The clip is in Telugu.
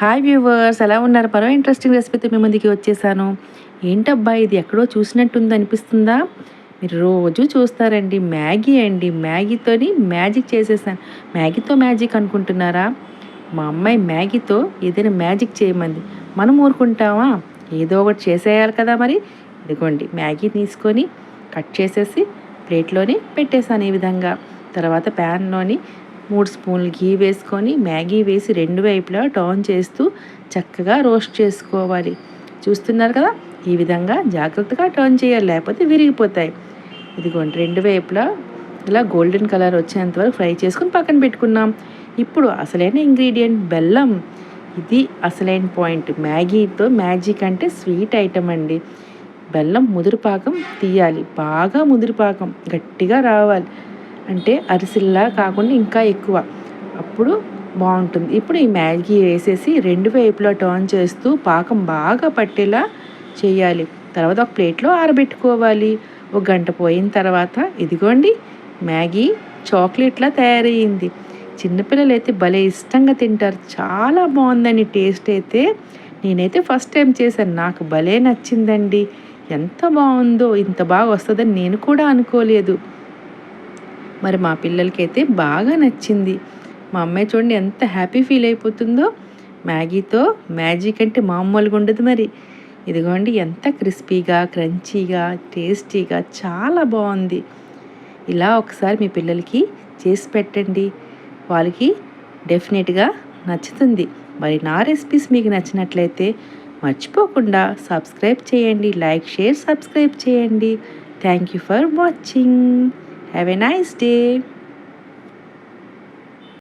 హాయ్ వ్యూవర్స్ ఎలా ఉన్నారు? మరో ఇంట్రెస్టింగ్ రెసిపీతో మీ ముందుకి వచ్చేసాను. ఏంటబ్బా ఇది? ఎక్కడో చూసినట్టుంది అనిపిస్తుందా? మీరు రోజు చూస్తారండి. మ్యాగీ అండి. మ్యాగీతోని మ్యాజిక్ చేసేసాను. మ్యాగీతో మ్యాజిక్ అనుకుంటున్నారా? మా అమ్మాయి మ్యాగీతో ఏదైనా మ్యాజిక్ చేయమంది. మనం ఊరుకుంటామా? ఏదో ఒకటి చేసేయాలి కదా మరి. ఇదిగోండి మ్యాగీ తీసుకొని కట్ చేసేసి ప్లేట్లోని పెట్టేశాను ఈ విధంగా. తర్వాత ప్యాన్లోని మూడు స్పూన్లు గీ వేసుకొని మ్యాగీ వేసి రెండు వైపులా టర్న్ చేస్తూ చక్కగా రోస్ట్ చేసుకోవాలి. చూస్తున్నారు కదా? ఈ విధంగా జాగ్రత్తగా టర్న్ చేయాలి లేకపోతే విరిగిపోతాయి. ఇదిగోండి రెండు వైపులా ఇలా గోల్డెన్ కలర్ వచ్చేంత వరకు ఫ్రై చేసుకొని పక్కన పెట్టుకున్నాం. ఇప్పుడు అసలైన ఇంగ్రీడియంట్ బెల్లం. ఇది అసలైన పాయింట్. మ్యాగీతో మ్యాజిక్ అంటే స్వీట్ ఐటమ్ అండి. బెల్లం ముదురుపాకం తీయాలి. బాగా ముదురుపాకం గట్టిగా రావాలి. అంటే అరిసిల్లా కాకుండా ఇంకా ఎక్కువ. అప్పుడు బాగుంటుంది. ఇప్పుడు ఈ మ్యాగీ వేసేసి రెండు వైపులా టర్న్ చేస్తూ పాకం బాగా పట్టేలా చేయాలి. తర్వాత ఒక ప్లేట్లో ఆరబెట్టుకోవాలి. ఒక గంట పోయిన తర్వాత ఇదిగోండి మ్యాగీ చాక్లెట్లా తయారయ్యింది. చిన్నపిల్లలు అయితే భలే ఇష్టంగా తింటారు. చాలా బాగుందని టేస్ట్ అయితే. నేనైతే ఫస్ట్ టైం చేశాను. నాకు భలే నచ్చిందండి. ఎంత బాగుందో ఇంత బాగా వస్తుందని నేను కూడా అనుకోలేదు. మరి మా పిల్లలకైతే బాగా నచ్చింది. మా అమ్మాయి చూడండి ఎంత హ్యాపీ ఫీల్ అయిపోతుందో. మ్యాగీతో మ్యాజిక్ అంటే మామూలుగా ఉండదు మరి. ఇదిగోండి ఎంత క్రిస్పీగా క్రంచీగా టేస్టీగా చాలా బాగుంది. ఇలా ఒకసారి మీ పిల్లలకి చేసి పెట్టండి. వాళ్ళకి డెఫినెట్గా నచ్చుతుంది. మరి నా రెసిపీస్ మీకు నచ్చినట్లయితే మర్చిపోకుండా సబ్స్క్రైబ్ చేయండి. లైక్ షేర్ సబ్స్క్రైబ్ చేయండి. Thank you for watching. Have a nice day.